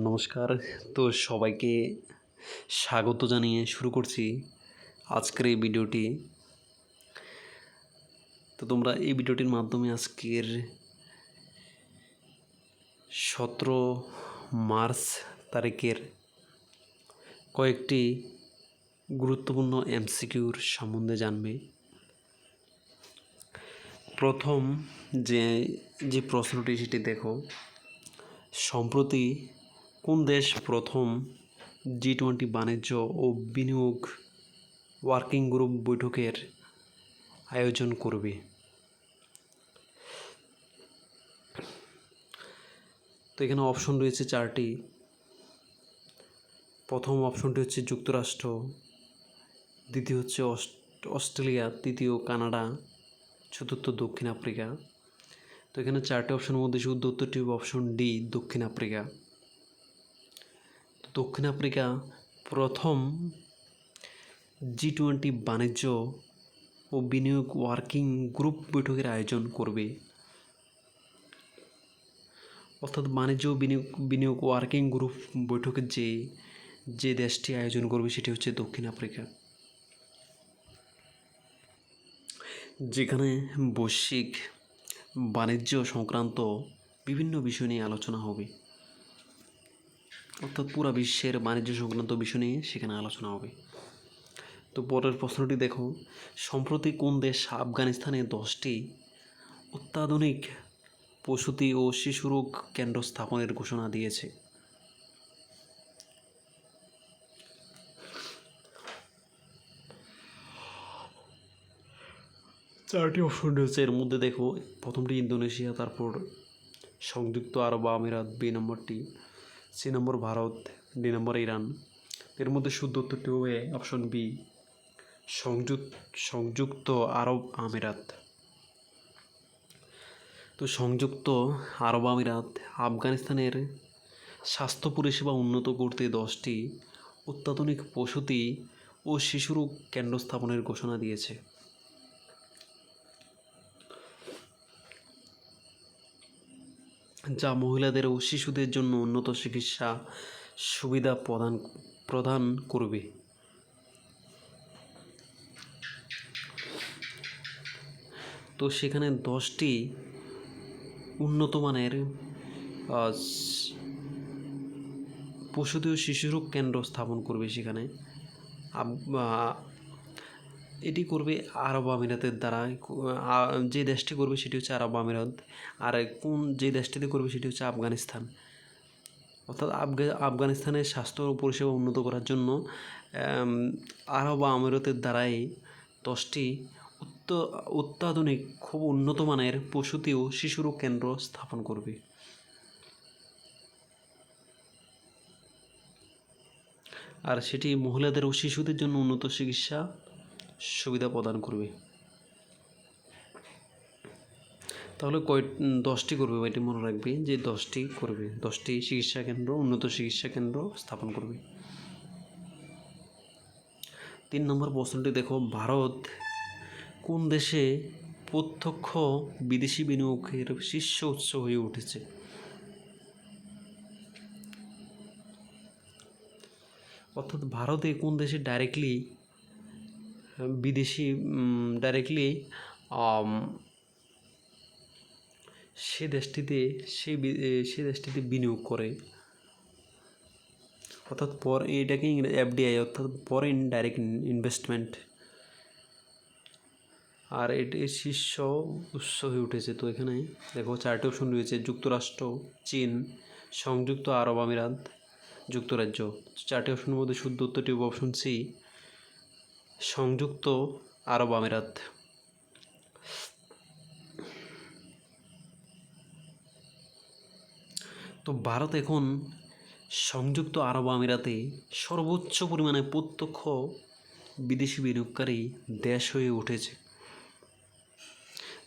নমস্কার। তো সবাইকে স্বাগত জানিয়ে শুরু করছি আজকের এই ভিডিওটি। তো তোমরা এই ভিডিওটির মাধ্যমে আজকের সতেরো মার্চ তারিখের কয়েকটি গুরুত্বপূর্ণ এমসিকিউর সম্বন্ধে জানবে। প্রথম যে যে প্রশ্নটি সেটি দেখো। সম্প্রতি কোন দেশ প্রথম জি টোয়েন্টি বাণিজ্য ও বিনিয়োগ ওয়ার্কিং গ্রুপ বৈঠকের আয়োজন করবে? তো এখানে অপশন রয়েছে চারটি। প্রথম অপশনটি হচ্ছে যুক্তরাষ্ট্র, দ্বিতীয় হচ্ছে অস্ট- অস্ট্রেলিয়া, তৃতীয় কানাডা, চতুর্থ দক্ষিণ আফ্রিকা। তো এখানে চারটি অপশনের মধ্যে শুধু উত্তরটি অপশন ডি দক্ষিণ আফ্রিকা। দক্ষিণ আফ্রিকা প্রথম জি টোয়েন্টি বাণিজ্য ও বিনিয়োগ ওয়ার্কিং গ্রুপ বৈঠকের আয়োজন করবে। অর্থাৎ বাণিজ্য বিনিয়োগ বিনিয়োগ ওয়ার্কিং গ্রুপ বৈঠকের যে যে দেশটি আয়োজন করবে সেটি হচ্ছে দক্ষিণ আফ্রিকা। যেখানে বৈশ্বিক বাণিজ্য সংক্রান্ত বিভিন্ন বিষয় নিয়ে আলোচনা হবে। অর্থাৎ পুরো বিশ্বের বাণিজ্য সংক্রান্ত বিষয় নিয়ে সেখানে আলোচনা হবে। তো পরের প্রশ্নটি দেখো, সম্প্রতি কোন দেশ আফগানিস্তানে দশটি অত্যাধুনিক প্রসূতি ও শিশুরোগ কেন্দ্র স্থাপনের ঘোষণা দিয়েছে? চারটি অপশন রয়েছে। এর মধ্যে দেখো, প্রথমটি ইন্দোনেশিয়া, তারপর সংযুক্ত আরব আমিরাত, বি নম্বরটি সি নম্বর ভারত, ডি নম্বর ইরান। এর মধ্যে শুদ্ধ উত্তরটি হবে অপশন বি, সংযুক্ত সংযুক্ত আরব আমিরাত। তো সংযুক্ত আরব আমিরাত, আফগানিস্তানের স্বাস্থ্য পরিষেবা উন্নত করতে দশটি অত্যাধুনিক প্রসূতি ও শিশুরোগ কেন্দ্র স্থাপনের ঘোষণা দিয়েছে। যা মহিলাদের ও শিশুদের জন্য উন্নত চিকিৎসা সুবিধা প্রদান প্রদান করবে। তো সেখানে দশটি উন্নত মানের ও শিশুরোগ কেন্দ্র স্থাপন করবে সেখানে। এটি করবে আরব আমিরাতের দ্বারা। যে দেশটি করবে সেটি হচ্ছে আরব আমিরাত। আর কোন যে দেশটিতে করবে সেটি হচ্ছে আফগানিস্তান। অর্থাৎ আফগা আফগানিস্তানের স্বাস্থ্য পরিষেবা উন্নত করার জন্য আরব আমিরাতের দ্বারাই দশটি অত্য অত্যাধুনিক, খুব উন্নত মানের প্রসূতি ও শিশুরোগ কেন্দ্র স্থাপন করবে। আর সেটি মহিলাদের ও শিশুদের জন্য উন্নত চিকিৎসা সুবিধা প্রদান করবে। তাহলে কয় দশটি করবে এটি মনে রাখবে যে দশটি করবে। দশটি চিকিৎসা কেন্দ্র, উন্নত চিকিৎসা কেন্দ্র স্থাপন করবে। তিন নম্বর প্রশ্নটি দেখো, ভারত কোন দেশে প্রত্যক্ষ বিদেশি বিনিয়োগের শীর্ষ উৎস হয়ে উঠেছে? অর্থাৎ ভারতে কোন দেশে ডাইরেক্টলি বিদেশি ডাইরেক্টলি সে দেশটিতে বি- সে দেশটিতে বিনিয়োগ করে। অর্থাৎ পর, এটাকে এফডিআই অর্থাৎ ফরেন ডাইরেক্ট ইনভেস্টমেন্ট আর এটি শীর্ষ উৎস হয়ে উঠেছে তো এখানে। দেখো চারটি অপশন রয়েছে, যুক্তরাষ্ট্র, চীন, সংযুক্ত আরব আমিরাত, যুক্তরাজ্য। চারটি অপশনের মধ্যে শুদ্ধ উত্তরটি অপশন সি সংযুক্ত আরব আমিরাত। তো ভারত এখন সংযুক্ত আরব আমিরাতে সর্বোচ্চ পরিমাণে প্রত্যক্ষ বিদেশি বিনিয়োগকারী দেশ হয়ে উঠেছে,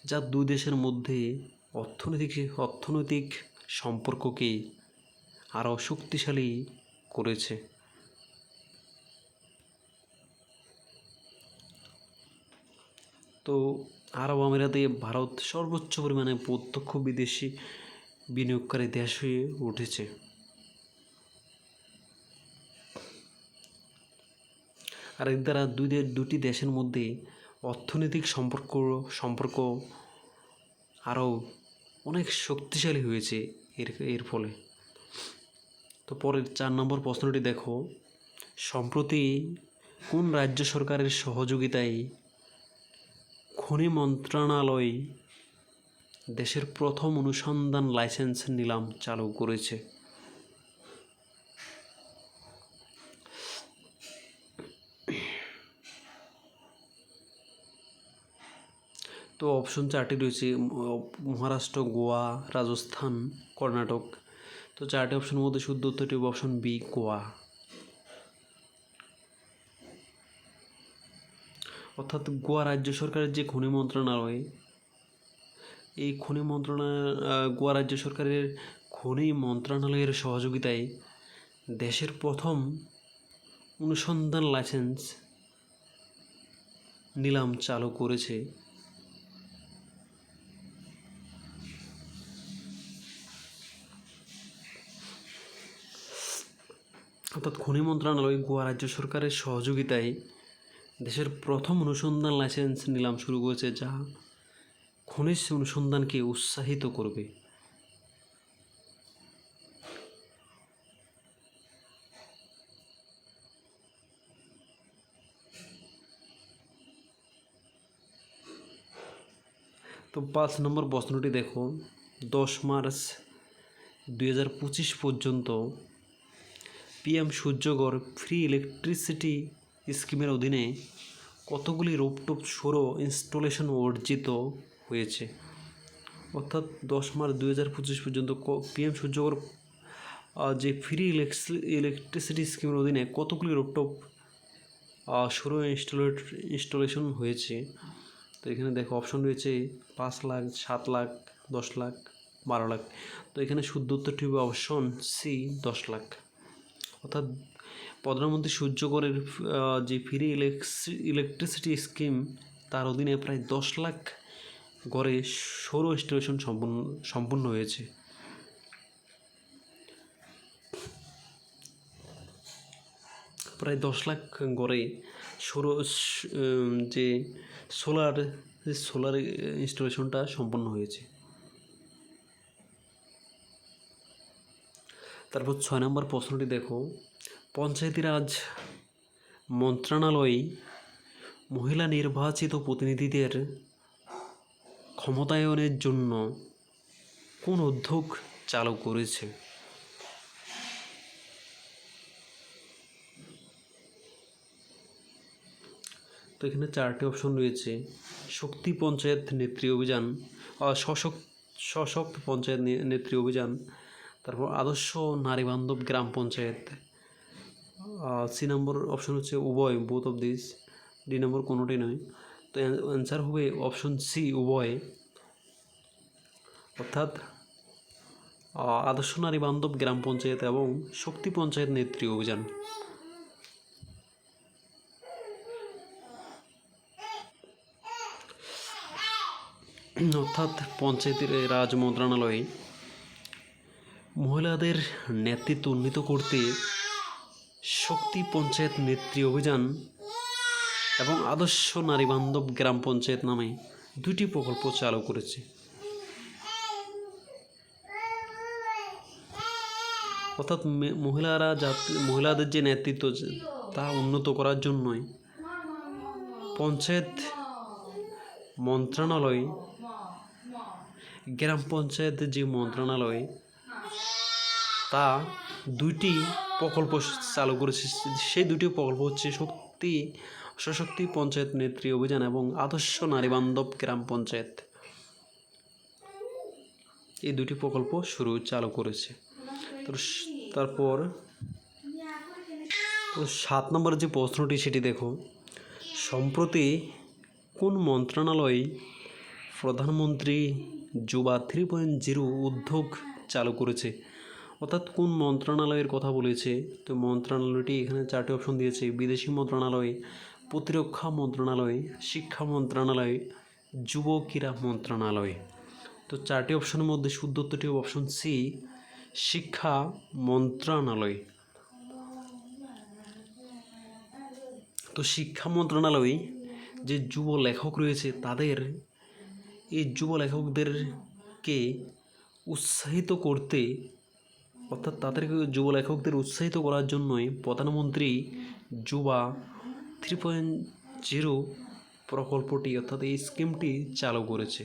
যা দুই দেশের মধ্যে অর্থনৈতিক অর্থনৈতিক সম্পর্ককে আরও শক্তিশালী করেছে। তো আরব আমিরাতে ভারত সর্বোচ্চ পরিমাণে প্রত্যক্ষ বিদেশি বিনিয়োগকারী দেশ হয়ে উঠেছে। আর এর দ্বারা দুই দুটি দেশের মধ্যে অর্থনৈতিক সম্পর্ক সম্পর্ক আরও অনেক শক্তিশালী হয়েছে এর এর ফলে। তো পরের চার নম্বর প্রশ্নটি দেখো, সম্প্রতি কোন রাজ্য সরকারের সহযোগিতায় খনি মন্ত্রণালয় দেশের প্রথম অনুসন্ধান লাইসেন্স নিলাম চালু করেছে। তো অপশন চারটি রয়েছে মহারাষ্ট্র, গোয়া, রাজস্থান, কর্ণাটক। তো চারটি অপশনের মধ্যে শুদ্ধ উত্তরটি অপশন বি গোয়া। অর্থাৎ গোয়া রাজ্য সরকারের যে খনি মন্ত্রণালয়, এই খনি মন্ত্রণালয় গোয়া রাজ্য সরকারের খনি মন্ত্রণালয়ের সহযোগিতায় দেশের প্রথম অনুসন্ধান লাইসেন্স নিলাম চালু করেছে। অর্থাৎ খনি মন্ত্রণালয় গোয়া রাজ্য সরকারের সহযোগিতায় দেশের প্রথম অনুসন্ধান লাইসেন্স নিলাম শুরু করেছে যা খনিজ অনুসন্ধানকে উৎসাহিত করবে। তো পাঁচ নম্বর প্রশ্নটি দেখো, দশ মার্চ দুই পঁচিশ পর্যন্ত পিএম সূর্যগর ফ্রি ইলেকট্রিসিটি স্কিমের অধীনে কতগুলি রূপটপ সৌর ইনস্টলেশন অর্জিত হয়েছে? অর্থাৎ দশ মার্চ দুই হাজার পঁচিশ পর্যন্ত পিএম সূর্যগর আহ, যে ফ্রি ইলেকট্রিসিটি স্কিমের অধীনে কতগুলি রূপটপ সৌর ইনস্টলেট ইনস্টলেশন হয়েছে? তো এখানে দেখো অপশন রয়েছে পাঁচ লাখ সাত লাখ দশ লাখ বারো লাখ। তো এখানে শুদ্ধ উত্তরটি হবে অপশন সি দশ লাখ। অর্থাৎ প্রধানমন্ত্রী সূর্যকরের যে ফ্রি ইলেকট্রিসিটি স্কিম তার অধীনে প্রায় দশ লাখ গড়ে সৌর ইনস্টলেশন সম্পূর্ণ সম্পূর্ণ হয়েছে। প্রায় দশ লাখ গড়ে সৌর যে সোলার সোলার ইনস্টলেশনটা সম্পন্ন হয়েছে। তারপর ছয় নম্বর প্রশ্নটি দেখো। পঞ্চায়েতি রাজ মন্ত্রণালয় মহিলা নির্বাচিত প্রতিনিধিদের ক্ষমতায়নের জন্য কোন উদ্যোগ চালু করেছে? তো এখানে চারটি অপশন রয়েছে। শক্তি পঞ্চায়েত নেত্রী অভিযান সশক্ত পঞ্চায়েত নেত্রী অভিযান, তারপর আদর্শ নারী বান্ধব গ্রাম পঞ্চায়েত সি নম্বর অপশন হচ্ছে উভয় বোথ অফ দিস ডি নম্বর কোনোটি নয়। তো অ্যান্সার হবে অপশন সি উভয়। অর্থাৎ আদর্শ নারী বান্ধব গ্রাম পঞ্চায়েত এবং শক্তি পঞ্চায়েত নেত্রী অভিযান। অর্থাৎ, পঞ্চায়েতের রাজ মন্ত্রণালয়ে মহিলাদের নেতৃত্ব উন্নীত করতে শক্তি পঞ্চায়েত নেত্রী অভিযান এবং আদর্শ নারী বান্ধব গ্রাম পঞ্চায়েত নামে দুটি প্রকল্প চালু করেছে। অর্থাৎ মহিলারা যাতে মহিলাদের যে নেতৃত্ব তা উন্নত করার জন্যই পঞ্চায়েত মন্ত্রণালয়, গ্রাম পঞ্চায়েতের যে মন্ত্রণালয়, তা দুইটি প্রকল্প চালু করেছে, সেই দুটি প্রকল্প হচ্ছে শক্তি, সশক্তি পঞ্চায়েত নেত্রী অভিযান এবং আদর্শ নারী বান্ধব গ্রাম পঞ্চায়েত। এই দুটি প্রকল্প শুরু, চালু করেছে। তারপর সাত নম্বর যে প্রশ্নটি, সেটি দেখো। সম্প্রতি কোন মন্ত্রণালয় প্রধানমন্ত্রী যুবা থ্রি পয়েন্ট জিরো উদ্যোগ চালু করেছে? অর্থাৎ কোন মন্ত্রণালয়ের কথা বলেছে? তো মন্ত্রণালয়টি এখানে চারটি অপশন দিয়েছে, বিদেশি মন্ত্রণালয়, প্রতিরক্ষা মন্ত্রণালয়, শিক্ষা মন্ত্রণালয়, যুব ক্রীড়া মন্ত্রণালয়। তো চারটি অপশনের মধ্যে শুদ্ধ উত্তরটি অপশন সি শিক্ষা মন্ত্রণালয়। তো শিক্ষা মন্ত্রণালয় যে যুব লেখক রয়েছে, তাদের এই যুব লেখকদেরকে উৎসাহিত করতে অর্থাৎ তাদেরকে যুব লেখকদের উৎসাহিত করার জন্যই প্রধানমন্ত্রী যুবা থ্রি পয়েন্ট জিরো প্রকল্পটি, অর্থাৎ এই স্কিমটি চালু করেছে।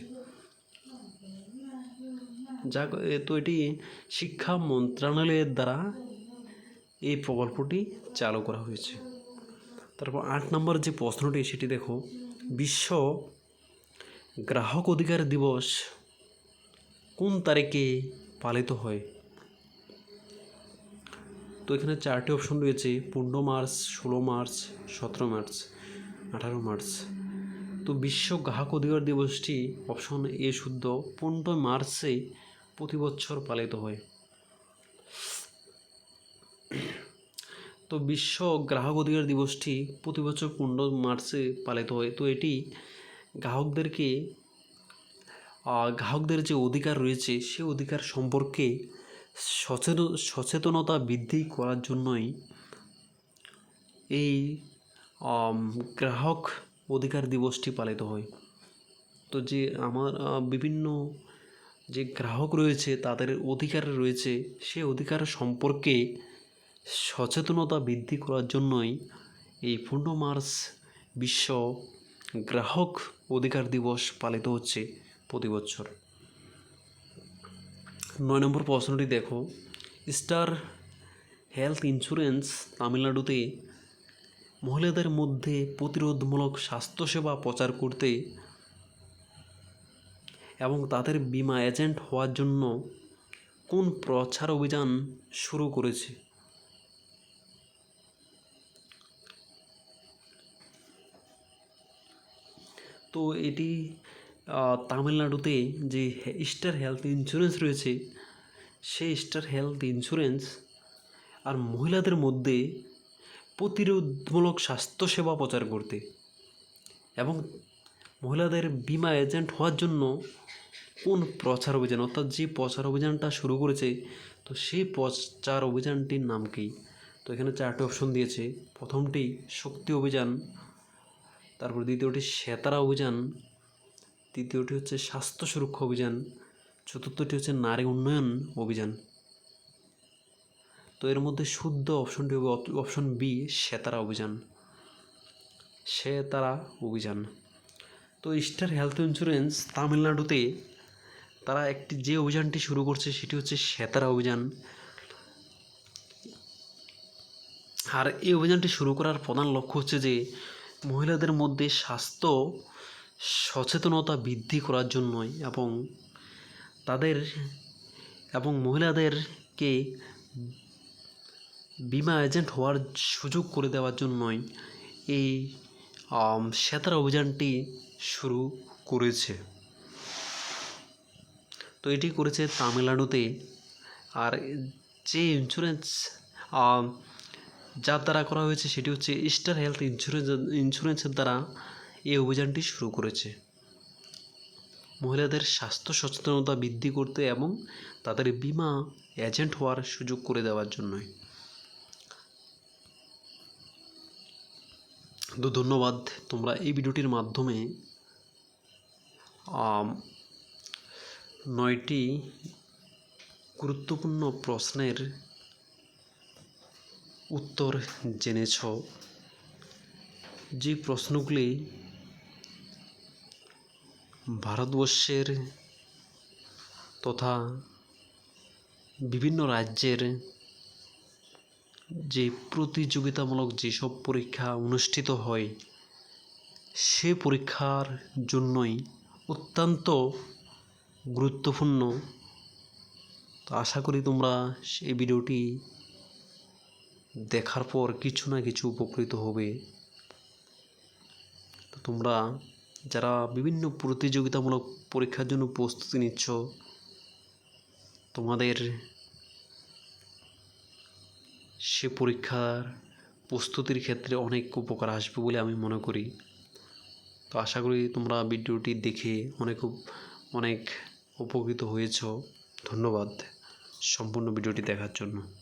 যা তো এটি শিক্ষা মন্ত্রণালয়ের দ্বারা এই প্রকল্পটি চালু করা হয়েছে। তারপর আট নম্বর যে প্রশ্নটি, সেটি দেখো। বিশ্ব গ্রাহক অধিকার দিবস কোন তারিখে পালিত হয়? তো এখানে চারটি অপশন রয়েছে, পনেরো মার্চ, ষোলো মার্চ, সতেরো মার্চ, আঠারো মার্চ। তো বিশ্ব গ্রাহক অধিকার দিবসটি অপশন এ শুদ্ধ পনেরো মার্চে প্রতি বছর পালিত হয়। তো বিশ্ব গ্রাহক অধিকার দিবসটি প্রতি বছর পনেরো মার্চে পালিত হয়। তো এটি গ্রাহকদেরকে গ্রাহকদের যে অধিকার রয়েছে, সে অধিকার সম্পর্কে সচেতন, সচেতনতা বৃদ্ধি করার জন্যই এই গ্রাহক অধিকার দিবসটি পালিত হয়। তো যে আমার বিভিন্ন যে গ্রাহক রয়েছে, তাদের অধিকার রয়েছে, সে অধিকার সম্পর্কে সচেতনতা বৃদ্ধি করার জন্যই এই পনেরো মার্চ বিশ্ব গ্রাহক অধিকার দিবস পালিত হচ্ছে প্রতি বছর। নয় নম্বর প্রশ্নটি দেখো। স্টার হেলথ ইন্স্যুরেন্স তামিলনাড়ুতে মহিলাদের মধ্যে প্রতিরোধমূলক স্বাস্থ্যসেবা প্রচার করতে এবং তাদের বিমা এজেন্ট হওয়ার জন্য কোন প্রচার অভিযান শুরু করেছে? তো এটি তামিলনাড়ুতে যে স্টার হেলথ ইন্স্যুরেন্স রয়েছে, সেই স্টার হেলথ ইন্স্যুরেন্স আর মহিলাদের মধ্যে প্রতিরোধমূলক স্বাস্থ্যসেবা প্রচার করতে এবং মহিলাদের বিমা এজেন্ট হওয়ার জন্য কোন প্রচার অভিযান, অর্থাৎ যে প্রচার অভিযানটা শুরু করেছে, তো সেই প্রচার অভিযানটির নাম কি? তো এখানে চারটি অপশন দিয়েছে। প্রথমটি শক্তি অভিযান, তারপর দ্বিতীয়টি সেতারা অভিযান তৃতীয়টি হচ্ছে স্বাস্থ্য সুরক্ষা অভিযান। চতুর্থটি হচ্ছে নারী উন্নয়ন অভিযান। তো এর মধ্যে শুদ্ধ অপশনটি হবে অপশন বি সেতারা অভিযান। সেতারা অভিযান। তো স্টার হেলথ ইন্স্যুরেন্স তামিলনাড়ুতে তারা একটি যে অভিযানটি শুরু করছে সেটি হচ্ছে সেতারা অভিযান। আর এই অভিযানটি শুরু করার প্রধান লক্ষ্য হচ্ছে যে মহিলাদের মধ্যে স্বাস্থ্য সচেতনতা বৃদ্ধি করার জন্যই এবং তাদের এবং মহিলাদেরকে বিমা এজেন্ট হওয়ার সুযোগ করে দেওয়ার জন্যই এই সেতারা অভিযানটি শুরু করেছে। তো এটি করেছে তামিলনাড়ুতে। আর যে ইন্স্যুরেন্স যার দ্বারা করা হয়েছে সেটি হচ্ছে স্টার হেলথ ইন্স্যুরেন্স ইন্স্যুরেন্সের দ্বারা এই অভিযানটি শুরু করেছে। মহিলাদের স্বাস্থ্য সচেতনতা বৃদ্ধি করতে এবং তাদের বিমা এজেন্ট হওয়ার সুযোগ করে দেওয়ার জন্যই। তো ধন্যবাদ, তোমরা এই ভিডিওটির মাধ্যমে নয়টি গুরুত্বপূর্ণ প্রশ্নের উত্তর জেনেছ। যে প্রশ্নগুলি ভারতবর্ষের তথা বিভিন্ন রাজ্যের যে প্রতিযোগিতামূলক যেসব পরীক্ষা অনুষ্ঠিত হয়, সে পরীক্ষার জন্যই অত্যন্ত গুরুত্বপূর্ণ। তো আশা করি তোমরা এই ভিডিওটি দেখার পর কিছু না কিছু উপকৃত হবে। তো তোমরা যারা বিভিন্ন প্রতিযোগিতামূলক পরীক্ষার জন্য প্রস্তুতি নিচ্ছ, তোমাদের সে পরীক্ষার প্রস্তুতির ক্ষেত্রে অনেক উপকার আসবে বলে আমি মনে করি। তো আশা করি তোমরা ভিডিওটি দেখে অনেক অনেক উপকৃত হয়েছ। ধন্যবাদ সম্পূর্ণ ভিডিওটি দেখার জন্য।